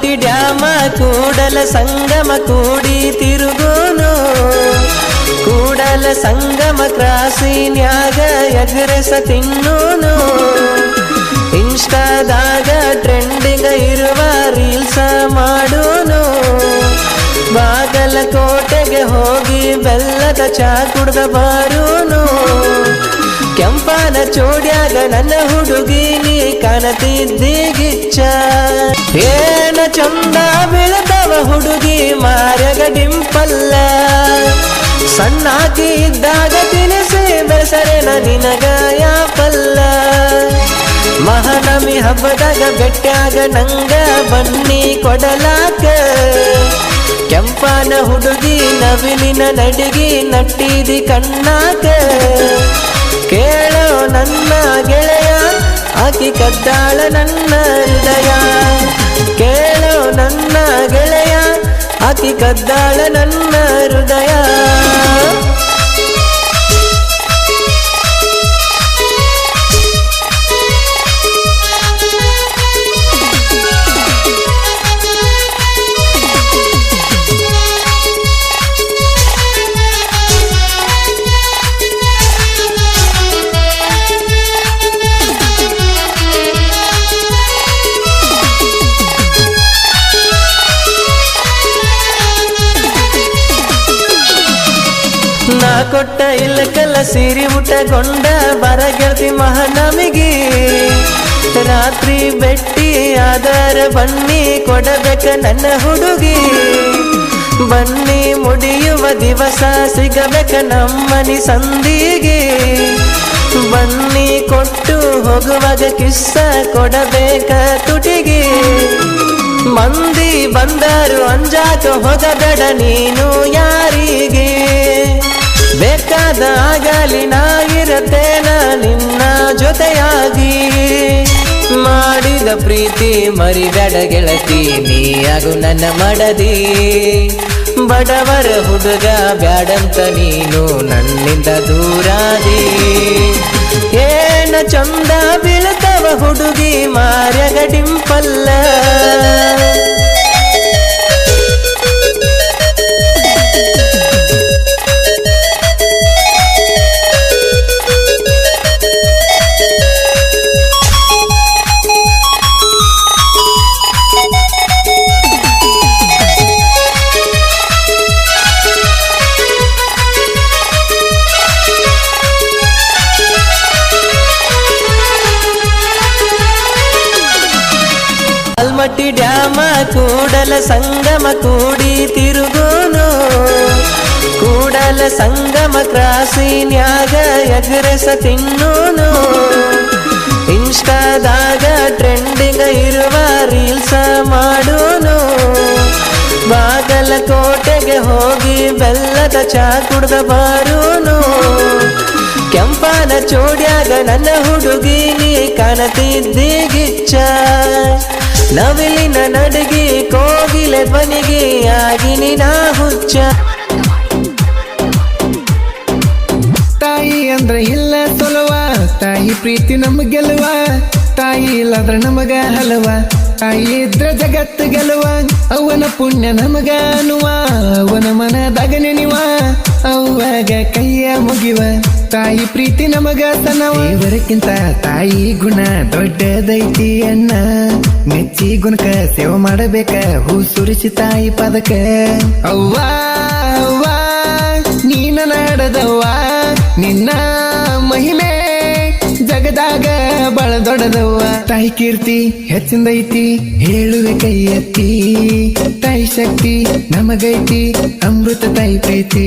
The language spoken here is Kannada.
ಆಲ್ಮಟ್ಟಿ ಡ್ಯಾಮ ಕೂಡಲ ಸಂಗಮ ಕೂಡಿ ತಿರುಗೋನು. ಕೂಡಲ ಸಂಗಮ ಕ್ರಾಸಿನ್ಯಾಗ ಎಗ್ರೆಸ ತಿನ್ನೋನು. ಇನ್ಸ್ಟಾದಾಗ ಟ್ರೆಂಡಿಂಗ್ ಇರುವ ರೀಲ್ಸ ಮಾಡೋನು. ಬಾಗಲಕೋಟೆಗೆ ಹೋಗಿ ಬೆಲ್ಲದ ಚಾ ಕುಡ್ದ ಬಾರೋನು. ಕೆಂಪನ ಚೋಡ್ಯಾಗ ನನ್ನ ಹುಡುಗಿ ನೀ ಕಾಣತಿದ್ದಿ ಗಿಚ್ಚ ಏನ ಚಂದ ಬೆಳೆದವ ಹುಡುಗಿ ಮಾರಗ ಡಿಂಪಲ್ಲ. ಸಣ್ಣಾಕಿ ಇದ್ದಾಗ ತಿನಿಸಿ ಬೆಸರೆನ ನಿನಗ ಯಾಪಲ್ಲ. ಮಹಾನಮಿ ಹಬ್ಬದಾಗ ಬೆಟ್ಟಾಗ ನಂಗ ಬನ್ನಿ ಕೊಡಲಾಕ. ಕೆಂಪಾನ ಹುಡುಗಿ ನವಿಲಿನ ನಡಿಗಿ ನಟ್ಟಿದಿ ಕಣ್ಣಾಕ. ಆಕಿ ಕದ್ದಾಳ ನನ್ನ ಹೃದಯ. ಕೇಳೋ ನನ್ನ ಗೆಳೆಯ ಹಾಕಿ ಕದ್ದಾಳ ನನ್ನ ಹೃದಯ. ಕೊಟ್ಟ ಇಲ್ಲಕಲ್ಲ ಸಿರಿ ಊಟಗೊಂಡ ಬರ ಗೆಳತಿ ಮಹಾನಮಿಗಿ. ರಾತ್ರಿ ಬೆಟ್ಟಿ ಆಧಾರ ಬನ್ನಿ ಕೊಡಬೇಕ ನನ್ನ ಹುಡುಗಿ. ಬನ್ನಿ ಮುಡಿಯುವ ದಿವಸ ಸಿಗಬೇಕ ನಮ್ಮನಿ ಸಂದಿಗೆ. ಬನ್ನಿ ಕೊಟ್ಟು ಹೋಗುವಾಗ ಕಿಸ್ಸ ಕೊಡಬೇಕ ತುಟಿಗೆ. ಮಂದಿ ಬಂದರು ಅಂಜಾಕ ಹೋಗಬೇಡ ನೀನು ಯಾರಿಗೆ? ಬೇಕಾದ ಆಗಲಿ ನಾ ನಿನ್ನ ಜೊತೆಯಾಗಿ. ಮಾಡಿದ ಪ್ರೀತಿ ಮರಿಬೇಡ ಗೆಳತಿ, ನೀ ಆಗು ನನ್ನ ಮಡದಿ. ಬಡವರ ಹುಡುಗ ಬ್ಯಾಡಂತ ನೀನು ನನ್ನಿಂದ ದೂರಾದಿ. ಏನ ಚಂದ ಬೀಳ್ತವ ಹುಡುಗಿ, ಮಾರ್ಯಗ ಡಿಂಪಲ್ಲ. ಕೂಡಲ ಸಂಗಮ ಕೂಡಿ ತಿರುಗೋನು. ಕೂಡಲ ಸಂಗಮ ಕ್ರಾಸಿನ್ಯಾಗ ಎಗ್ರೆಸ ತಿನ್ನೋನು. ಇನ್ಸ್ಟಾದಾಗ ಟ್ರೆಂಡಿಂಗ ಇರುವ ರೀಲ್ಸ ಮಾಡೋನು. ಬಾಗಲಕೋಟೆಗೆ ಹೋಗಿ ಬೆಲ್ಲದ ಚಾ ಕುಡ್ದ ಬಾರೋನು. ಕೆಂಪನ ಚೋಡ್ಯಾಗ ನನ್ನ ಹುಡುಗಿ ನೀ ಕಾಣತಿದ್ದಿ ಗಿಚ್ಚ. ನವಿಲಿನ ನಡಗಿ, ಕೋಗಿಲೆ ಧ್ವನಿಗೆ ಆಗಿ ನಾ ಹುಚ್ಚ. ತಾಯಿ ಅಂದ್ರೆ ಇಲ್ಲ ಸೊಲವ, ತಾಯಿ ಪ್ರೀತಿ ನಮ್ ಗೆಲುವ ತಾಯಿ ಇಲ್ಲದ್ರ ನಮಗ ಹಲವ, ತಾಯಿ ಇದ್ರ ಜಗತ್ತು ಗೆಲುವ ಅವನ ಪುಣ್ಯ ನಮಗ ಅನ್ನುವ, ಅವನ ಮನದಾಗ ನೆನೆವ ಅವಾಗ ಕೈಯ ಮುಗಿವ. ತಾಯಿ ಪ್ರೀತಿ ನಮಗ ಇವರಕ್ಕಿಂತ ತಾಯಿ ಗುಣ ದೊಡ್ಡದೈತಿ ಅಣ್ಣ. ಮೆಚ್ಚಿ ಗುಣಕ ಸೇವೆ ಮಾಡಬೇಕ ಹೂ ಸುರಿಸಿ ತಾಯಿ ಪದಕ. ಅವ್ವಾ, ಅವ್ವ, ನೀನ ನಾಡದವ್ವ, ನಿನ್ನ ದೊಡ್ಡದವ್ವ. ತಾಯಿ ಕೀರ್ತಿ ಹೆಚ್ಚಿಂದೈತಿ ಹೇಳುವೆ ಕೈ ಎತ್ತಿ ತಾಯಿ ಶಕ್ತಿ ನಮಗೈತಿ ಅಮೃತ ತಾಯಿ ಪ್ರೀತಿ.